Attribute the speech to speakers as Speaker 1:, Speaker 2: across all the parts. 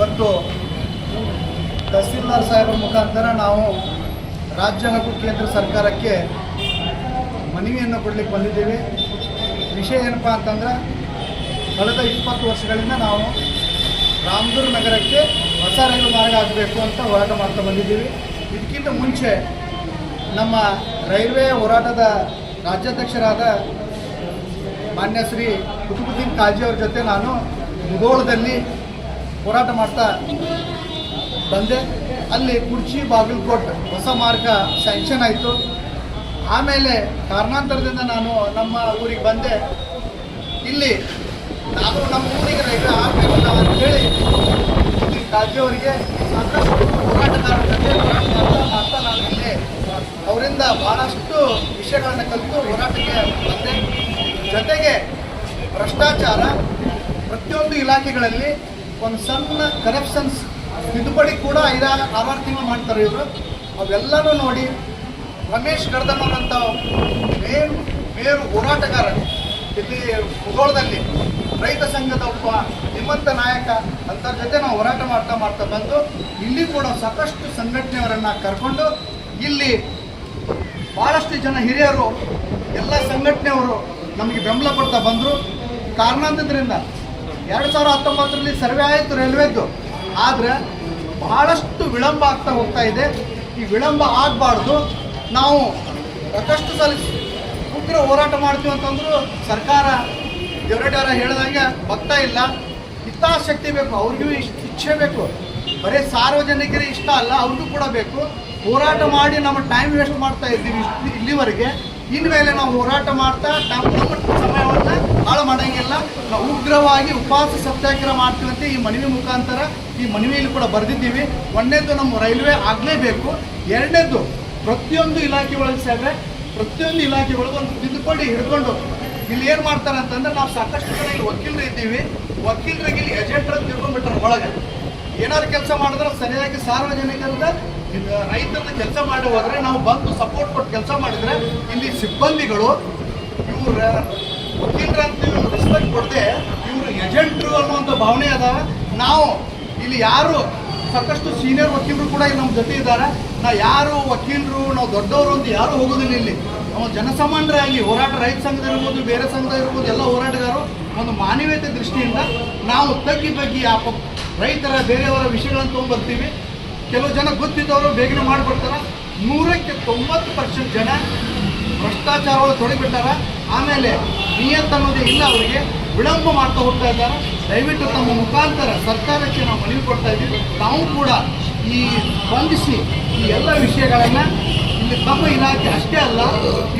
Speaker 1: ಇವತ್ತು ತಹಸೀಲ್ದಾರ್ ಸಾಹೇಬರ ಮುಖಾಂತರ ನಾವು ರಾಜ್ಯ ಹಾಗೂ ಕೇಂದ್ರ ಸರ್ಕಾರಕ್ಕೆ ಮನವಿಯನ್ನು ಕೊಡಲಿಕ್ಕೆ ಬಂದಿದ್ದೀವಿ. ವಿಷಯ ಏನಪ್ಪ ಅಂತಂದ್ರೆ ಕಳೆದ ಇಪ್ಪತ್ತು ವರ್ಷಗಳಿಂದ ನಾವು ರಾಮದುರ್ಗ ನಗರಕ್ಕೆ ಹೊಸ ರೈಲು ಮಾರ್ಗ ಆಗಬೇಕು ಅಂತ ಹೋರಾಟ ಮಾಡ್ತಾ ಬಂದಿದ್ದೀವಿ. ಇದಕ್ಕಿಂತ ಮುಂಚೆ ನಮ್ಮ ರೈಲ್ವೆ ಹೋರಾಟದ ರಾಜ್ಯಾಧ್ಯಕ್ಷರಾದ ಮಾನ್ಯ ಶ್ರೀ ಕುತುಬುದ್ದೀನ್ ಕಾಜಿ ಅವ್ರ ಜೊತೆ ನಾನು ಮುಧೋಳದಲ್ಲಿ ಹೋರಾಟ ಮಾಡ್ತಾ ಬಂದೆ. ಅಲ್ಲಿ ಕುರ್ಚಿ, ಬಾಗಲಕೋಟ್ ಹೊಸ ಮಾರ್ಗ ಸ್ಯಾಂಕ್ಷನ್ ಆಯಿತು. ಆಮೇಲೆ ಕಾರಣಾಂತರದಿಂದ ನಾನು ನಮ್ಮ ಊರಿಗೆ ಬಂದೆ. ಇಲ್ಲಿ ನಾನು ನಮ್ಮ ಊರಿಗೆ ರೈತ ಆಗಬೇಕಲ್ಲ ಅಂತ ಹೇಳಿ ರಾಜ್ಯವರಿಗೆ ಕಾಜಿಯವರಿಗೆ ಸಾಕಷ್ಟು ಹೋರಾಟಗಾರರ ಜೊತೆ ಹೋರಾಟ ನಾನು ಇಲ್ಲಿ ಅವರಿಂದ ಭಾಳಷ್ಟು ವಿಷಯಗಳನ್ನು ಕಲಿತು ಹೋರಾಟಕ್ಕೆ ಬಂದೆ. ಜೊತೆಗೆ ಭ್ರಷ್ಟಾಚಾರ ಪ್ರತಿಯೊಂದು ಇಲಾಖೆಗಳಲ್ಲಿ ಒಂದು ಸಣ್ಣ ಕರಪ್ಷನ್ಸ್ ತಿದ್ದುಪಡಿ ಕೂಡ ಐದಾರು ಆರಾರು ತಿಂಗಳು ಮಾಡ್ತಾರೆ ಇವರು. ಅವೆಲ್ಲನೂ ನೋಡಿ ರಮೇಶ್ ಅಂತ ಮೇರು ಮೇರು ಹೋರಾಟಗಾರ ಇಲ್ಲಿ ಭೂಗೋಳದಲ್ಲಿ ರೈತ ಸಂಘದ ಒಬ್ಬ ನಿಮ್ಮಂತ ನಾಯಕ ಅಂತ ಜೊತೆ ನಾವು ಹೋರಾಟ ಮಾಡ್ತಾ ಮಾಡ್ತಾ ಬಂದು ಇಲ್ಲಿ ಕೂಡ ಸಾಕಷ್ಟು ಸಂಘಟನೆಯವರನ್ನು ಕರ್ಕೊಂಡು ಇಲ್ಲಿ ಭಾಳಷ್ಟು ಜನ ಹಿರಿಯರು, ಎಲ್ಲ ಸಂಘಟನೆಯವರು ನಮಗೆ ಬೆಂಬಲ ಕೊಡ್ತಾ ಬಂದರು. ಕಾರಣಾಂತರದಿಂದ ಎರಡು ಸಾವಿರ ಹತ್ತೊಂಬತ್ತರಲ್ಲಿ ಸರ್ವೆ ಆಯಿತು ರೈಲ್ವೆದ್ದು. ಆದರೆ ಬಹಳಷ್ಟು ವಿಳಂಬ ಆಗ್ತಾ ಹೋಗ್ತಾ ಇದೆ. ಈ ವಿಳಂಬ ಆಗಬಾರ್ದು. ನಾವು ಸಾಕಷ್ಟು ಸಲ, ಉಗ್ರ ಹೋರಾಟ ಮಾಡ್ತೀವಿ ಅಂತಂದ್ರು ಸರ್ಕಾರ ದೇವರಡ್ಯಾರ ಹೇಳಿದಂಗೆ ಬರ್ತಾ ಇಲ್ಲ. ಹಿತಾಸಕ್ತಿ ಬೇಕು. ಅವ್ರಿಗೂ ಇಚ್ಛೆ ಬೇಕು. ಬರೀ ಸಾರ್ವಜನಿಕರಿಗೆ ಇಷ್ಟ ಅಲ್ಲ, ಅವ್ರಿಗೂ ಕೂಡ ಬೇಕು. ಹೋರಾಟ ಮಾಡಿ ನಮ್ಮ ಟೈಮ್ ವೇಸ್ಟ್ ಮಾಡ್ತಾ ಇದ್ದೀವಿ ಇಲ್ಲಿವರೆಗೆ. ಇನ್ಮೇಲೆ ನಾವು ಹೋರಾಟ ಮಾಡ್ತಾ ನಮ್ಮ ಸಮಯವನ್ನು ಹಾಳು ಮಾಡೋಂಗಿಲ್ಲ ಉಗ್ರವಾಗಿ ಉಪವಾಸ ಸತ್ಯಾಗ್ರಹ ಮಾಡ್ತೀವಿ ಅಂತ ಈ ಮನವಿ ಮುಖಾಂತರ ಈ ಮನವಿಯಲ್ಲಿ ಕೂಡ ಬರೆದಿದ್ದೀವಿ. ಒಂದನೇದು ನಮ್ಮ ರೈಲ್ವೆ ಆಗಲೇಬೇಕು. ಎರಡನೇದು ಪ್ರತಿಯೊಂದು ಇಲಾಖೆ ಒಳಗೆ ಸೇವೆ ಪ್ರತಿಯೊಂದು ಇಲಾಖೆಗಳಿಗೂ ಒಂದು ತಿದ್ದುಕೊಂಡು ಹಿಡ್ಕೊಂಡು ಇಲ್ಲಿ ಏನು ಮಾಡ್ತಾರೆ ಅಂತಂದ್ರೆ ನಾವು ಸಾಕಷ್ಟು ಜನ ಇಲ್ಲಿ ವಕೀಲರು ಇದ್ದೀವಿ. ವಕೀಲರಿಗೆ ಇಲ್ಲಿ ಎಜೆಂಟ್ರ ತಿಳ್ಕೊಂಡ್ಬಿಟ್ರೆ ಒಳಗೆ. ಏನಾದ್ರು ಕೆಲಸ ಮಾಡಿದ್ರೆ ಸರಿಯಾಗಿ ಸಾರ್ವಜನಿಕರಿಂದ ರೈತರನ್ನ ಕೆಲಸ ಮಾಡಿ ಹೋದ್ರೆ ನಾವು ಬಂದು ಸಪೋರ್ಟ್ ಕೊಟ್ಟು ಕೆಲಸ ಮಾಡಿದ್ರೆ ಇಲ್ಲಿ ಸಿಬ್ಬಂದಿಗಳು ಇವ್ರ ವಕೀಲರಂತ ರೆಸ್ಪೆಕ್ಟ್ ಕೊಡದೆ, ಇವರು ಏಜೆಂಟ್ರು ಅನ್ನುವಂಥ ಭಾವನೆ ಅದ. ನಾವು ಇಲ್ಲಿ ಯಾರು, ಸಾಕಷ್ಟು ಸೀನಿಯರ್ ವಕೀಲರು ಕೂಡ ಇಲ್ಲಿ ನಮ್ಮ ಜೊತೆ ಇದ್ದಾರೆ. ನಾವು ಯಾರು ವಕೀಲರು, ನಾವು ದೊಡ್ಡವರು ಅಂತ ಯಾರು ಹೋಗೋದಿಲ್ಲ ಇಲ್ಲಿ. ಅವನು ಜನಸಾಮಾನ್ಯರಾಗಿ ಹೋರಾಟ ರೈತ ಸಂಘದ ಇರ್ಬೋದು, ಬೇರೆ ಸಂಘದ ಇರ್ಬೋದು, ಎಲ್ಲ ಹೋರಾಟಗಾರರು, ಒಂದು ಮಾನವೀಯತೆ ದೃಷ್ಟಿಯಿಂದ ನಾವು ತಗ್ಗಿ ಬಗ್ಗೆ ಆ ರೈತರ ಬೇರೆಯವರ ವಿಷಯಗಳನ್ನು ತೊಗೊಂಡ್ಬರ್ತೀವಿ ಕೆಲವು ಜನ ಗೊತ್ತಿದ್ದವರು ಬೇಗನೆ ಮಾಡಿಬಿಡ್ತಾರೆ. ನೂರಕ್ಕೆ ತೊಂಬತ್ತು ಪರ್ಸೆಂಟ್ ಜನ ಭ್ರಷ್ಟಾಚಾರವನ್ನು ತೊಡಗಿಬಿಟ್ಟಾರ ಆಮೇಲೆ ನಿಯತ್ ಅನ್ನೋದೇ ಇಲ್ಲ ಅವರಿಗೆ. ವಿಳಂಬ ಮಾಡ್ತಾ ಹೋಗ್ತಾ ಇದ್ದಾರೆ. ದಯವಿಟ್ಟು ತಮ್ಮ ಮುಖಾಂತರ ಸರ್ಕಾರಕ್ಕೆ ನಾವು ಮನವಿ ಕೊಡ್ತಾ ಇದ್ದೀವಿ. ತಾವು ಕೂಡ ಈ ಬಂಧಿಸಿ ಈ ಎಲ್ಲ ವಿಷಯಗಳನ್ನು ಇಲ್ಲಿ ತಮ್ಮ ಇಲಾಖೆ ಅಷ್ಟೇ ಅಲ್ಲ,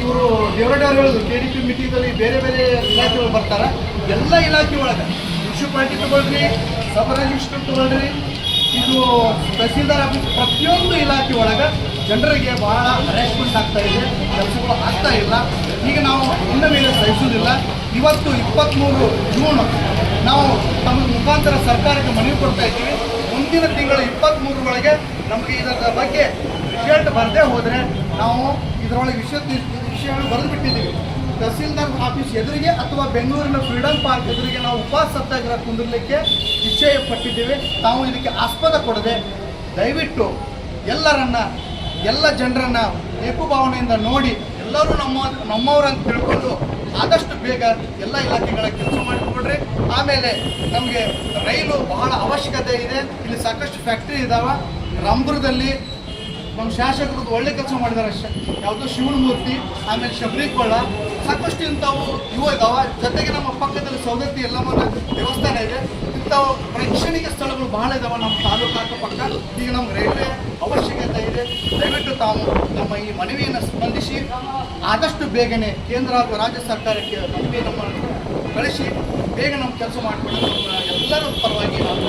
Speaker 1: ಇವರು ದೇವರಡವ್ರು ಹೇಳಿದ್ರು ಕೆ ಡಿ ಪಿ ಮೀಟಿಂಗಲ್ಲಿ ಬೇರೆ ಬೇರೆ ಇಲಾಖೆಗಳು ಬರ್ತಾರೆ. ಎಲ್ಲ ಇಲಾಖೆ ಒಳಗೆ ಮುನ್ಸಿಪಾಲ್ಟಿ ತಗೊಳ್ರಿ ಸಬ್ ರಿಜಿಸ್ಟರ್ ತಗೊಳ್ರಿ, ಇದು ತಹಸೀಲ್ದಾರ್ ಪ್ರತಿಯೊಂದು ಇಲಾಖೆ ಒಳಗೆ ಜನರಿಗೆ ಬಹಳ ಹರಾಸ್ಮೆಂಟ್ ಆಗ್ತಾ ಇದೆ, ಕೆಲಸಗಳು ಆಗ್ತಾ ಇಲ್ಲ. ಈಗ ನಾವು ಇನ್ನ ಮೇಲೆ ಸಹಿಸುವುದಿಲ್ಲ. ಇವತ್ತು ಇಪ್ಪತ್ತ್ಮೂರು ಜೂನ್, ನಾವು ತಮ್ಮ ಮುಖಾಂತರ ಸರ್ಕಾರಕ್ಕೆ ಮನವಿ ಕೊಡ್ತಾ ಇದ್ದೀವಿ. ಮುಂದಿನ ತಿಂಗಳು ಇಪ್ಪತ್ತ್ಮೂರರೊಳಗೆ ನಮಗೆ ಇದರ ಬಗ್ಗೆ ರಿಸಲ್ಟ್ ಬರದೇ ಹೋದರೆ ನಾವು ಇದರೊಳಗೆ ವಿಷಯ ವಿಷಯಗಳು ಬರೆದು ಬಿಟ್ಟಿದ್ದೀವಿ ತಹಸೀಲ್ದಾರ್ ಆಫೀಸ್ ಎದುರಿಗೆ ಅಥವಾ ಬೆಂಗಳೂರಿನ ಫ್ರೀಡಂ ಪಾರ್ಕ್ ಎದುರಿಗೆ ನಾವು ಉಪವಾಸ ಸತ್ಯಾಗ್ರಹ ಕುಂದಿರಲಿಕ್ಕೆ ನಿಶ್ಚಯ ಪಟ್ಟಿದ್ದೇವೆ. ತಾವು ಇದಕ್ಕೆ ಆಸ್ಪದ ಕೊಡದೆ ದಯವಿಟ್ಟು ಎಲ್ಲರನ್ನ ಎಲ್ಲ ಜನರನ್ನ ಏಕಭಾವನೆಯಿಂದ ನೋಡಿ ಎಲ್ಲರೂ ನಮ್ಮ ನಮ್ಮವರಂತ ತಿಳ್ಕೊಂಡು ಆದಷ್ಟು ಬೇಗ ಎಲ್ಲ ಇಲಾಖೆಗಳ ಕೆಲಸ ಮಾಡಿಕೊಡ್ರಿ. ಆಮೇಲೆ ನಮಗೆ ರೈಲು ಬಹಳ ಅವಶ್ಯಕತೆ ಇದೆ. ಇಲ್ಲಿ ಸಾಕಷ್ಟು ಫ್ಯಾಕ್ಟ್ರಿ ಇದಾವ. ರಂಬ್ರದಲ್ಲಿ ನಮ್ಮ ಶಾಸಕರು ಒಳ್ಳೆ ಕೆಲಸ ಮಾಡಿದ್ದಾರೆ ಯಾವುದೋ ಶಿವನ ಮೂರ್ತಿ, ಆಮೇಲೆ ಶಬರಿಕೊಳ್ಳ ಸಾಕಷ್ಟು ಇಂಥವು ಇವು ಇದಾವ. ಜೊತೆಗೆ ನಮ್ಮ ಪಕ್ಕದಲ್ಲಿ ಸೌದತ್ತಿ ಎಲ್ಲಮ್ಮನ ದೇವಸ್ಥಾನ ಇದೆ. ಇಂಥವು ಪ್ರೇಕ್ಷಣೀಯ ಸ್ಥಳಗಳು ಬಹಳ ಇದಾವೆ. ನಮ್ಮ ತಾಲೂಕು ಅಕ್ಕಪಕ್ಕ ಈಗ ನಮ್ಮ ರೈಲ್ವೆ ಅವಶ್ಯಕತೆ ಇದೆ. ದಯವಿಟ್ಟು ತಾವು ನಮ್ಮ ಈ ಮನವಿಯನ್ನು ಸ್ಪಂದಿಸಿ, ಆದಷ್ಟು ಬೇಗನೆ ಕೇಂದ್ರ ಹಾಗೂ ರಾಜ್ಯ ಸರ್ಕಾರಕ್ಕೆ ಮನವಿಯನ್ನು ಕಳಿಸಿ, ಬೇಗ ನಮ್ಮ ಕೆಲಸ ಮಾಡಿಕೊಂಡು ನಮ್ಮ ಎಲ್ಲರ ಪರವಾಗಿ ನಾವು